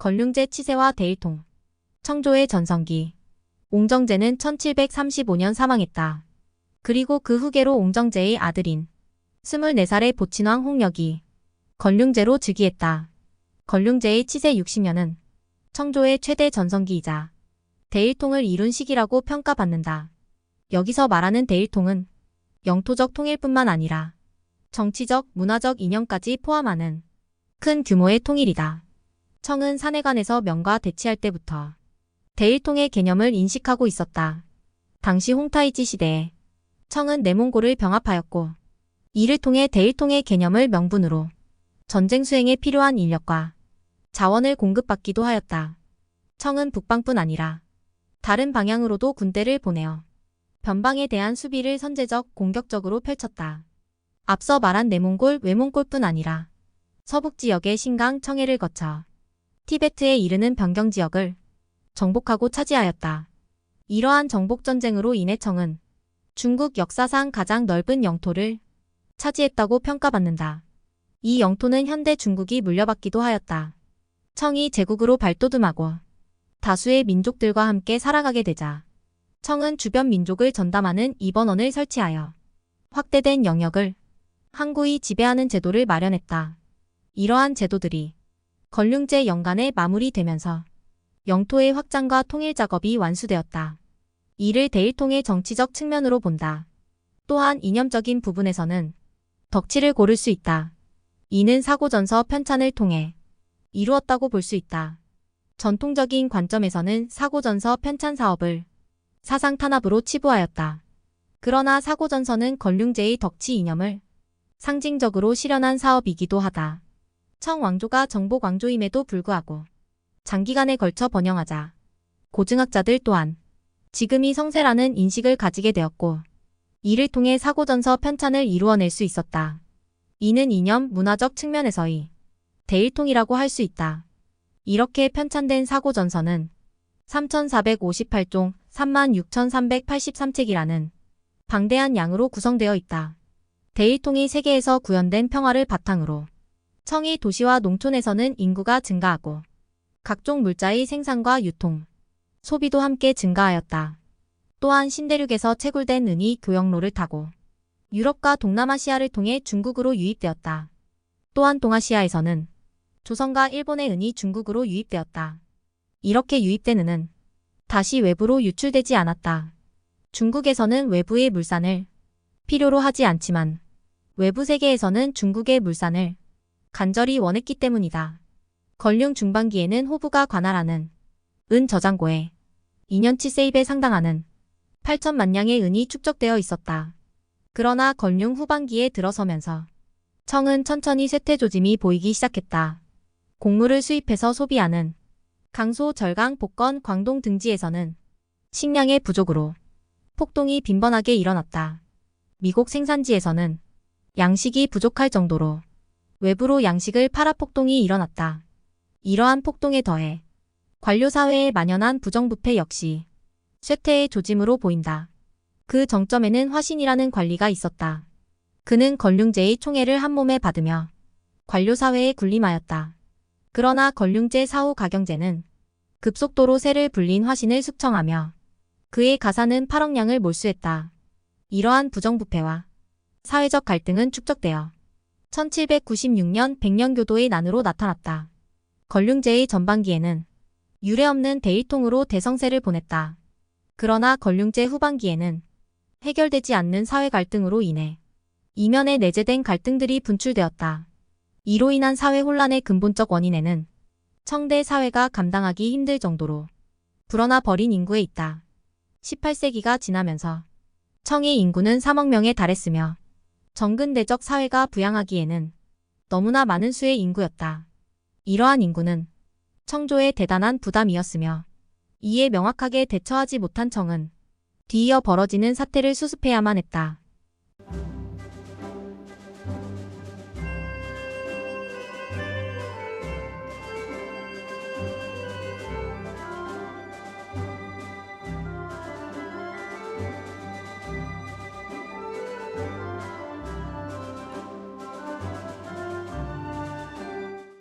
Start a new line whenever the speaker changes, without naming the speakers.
건륜제 치세와 대일통, 청조의 전성기. 옹정제는 1735년 사망했다. 그리고 그 후계로 옹정제의 아들인 24살의 보친왕 홍역이 건륜제로 즉위했다. 건륜제의 치세 60년은 청조의 최대 전성기이자 대일통을 이룬 시기라고 평가받는다. 여기서 말하는 대일통은 영토적 통일뿐만 아니라 정치적, 문화적 이념까지 포함하는 큰 규모의 통일이다. 청은 사내간에서 명과 대치할 때부터 대일통의 개념을 인식하고 있었다. 당시 홍타이지 시대에 청은 내몽고를 병합하였고 이를 통해 대일통의 개념을 명분으로 전쟁 수행에 필요한 인력과 자원을 공급받기도 하였다. 청은 북방뿐 아니라 다른 방향으로도 군대를 보내어 변방에 대한 수비를 선제적 공격적으로 펼쳤다. 앞서 말한 내몽골, 외몽골뿐 아니라 서북 지역의 신강, 청해를 거쳐 티베트에 이르는 변경 지역을 정복하고 차지하였다. 이러한 정복전쟁으로 인해 청은 중국 역사상 가장 넓은 영토를 차지했다고 평가받는다. 이 영토는 현대 중국이 물려받기도 하였다. 청이 제국으로 발돋움하고 다수의 민족들과 함께 살아가게 되자 청은 주변 민족을 전담하는 입원원을 설치하여 확대된 영역을 항구이 지배하는 제도를 마련했다. 이러한 제도들이 건륜제 연간에 마무리되면서 영토의 확장과 통일 작업이 완수되었다. 이를 대일통의 정치적 측면으로 본다. 또한 이념적인 부분에서는 덕치를 고를 수 있다. 이는 사고전서 편찬을 통해 이루었다고 볼 수 있다. 전통적인 관점에서는 사고전서 편찬 사업을 사상 탄압으로 치부하였다. 그러나 사고전서는 건륜제의 덕치 이념을 상징적으로 실현한 사업이기도 하다. 청왕조가 정복 왕조임에도 불구하고 장기간에 걸쳐 번영하자 고증학자들 또한 지금이 성세라는 인식을 가지게 되었고 이를 통해 사고전서 편찬을 이루어낼 수 있었다. 이는 이념 문화적 측면에서의 대일통이라고 할 수 있다. 이렇게 편찬된 사고전서는 3458종 36,383책이라는 방대한 양으로 구성되어 있다. 대일통이 세계에서 구현된 평화를 바탕으로 청이 도시와 농촌에서는 인구가 증가하고 각종 물자의 생산과 유통, 소비도 함께 증가하였다. 또한 신대륙에서 채굴된 은이 교역로를 타고 유럽과 동남아시아를 통해 중국으로 유입되었다. 또한 동아시아에서는 조선과 일본의 은이 중국으로 유입되었다. 이렇게 유입된 은은 다시 외부로 유출되지 않았다. 중국에서는 외부의 물산을 필요로 하지 않지만 외부 세계에서는 중국의 물산을 간절히 원했기 때문이다. 건륜 중반기에는 호부가 관할하는 은 저장고에 2년치 세입에 상당하는 8천만 냥의 은이 축적되어 있었다. 그러나 건륜 후반기에 들어서면서 청은 천천히 쇠퇴 조짐이 보이기 시작했다. 곡물을 수입해서 소비하는 강소, 절강, 복건, 광동 등지에서는 식량의 부족으로 폭동이 빈번하게 일어났다. 미국 생산지에서는 양식이 부족할 정도로 외부로 양식을 팔아 폭동이 일어났다. 이러한 폭동에 더해 관료사회에 만연한 부정부패 역시 쇠퇴의 조짐으로 보인다. 그 정점에는 화신이라는 관리가 있었다. 그는 건륜제의 총애를 한 몸에 받으며 관료사회에 군림하였다. 그러나 건륜제 사후 가경제는 급속도로 새를 불린 화신을 숙청하며 그의 가사는 8억 량을 몰수했다. 이러한 부정부패와 사회적 갈등은 축적되어 1796년 백년교도의 난으로 나타났다. 건륜제의 전반기에는 유례없는 대일통으로 대성세를 보냈다. 그러나 건륜제 후반기에는 해결되지 않는 사회 갈등으로 인해 이면에 내재된 갈등들이 분출되었다. 이로 인한 사회 혼란의 근본적 원인에는 청대 사회가 감당하기 힘들 정도로 불어나 버린 인구에 있다. 18세기가 지나면서 청의 인구는 3억 명에 달했으며 정근대적 사회가 부양하기에는 너무나 많은 수의 인구였다. 이러한 인구는 청조의 대단한 부담이었으며 이에 명확하게 대처하지 못한 청은 뒤이어 벌어지는 사태를 수습해야만 했다.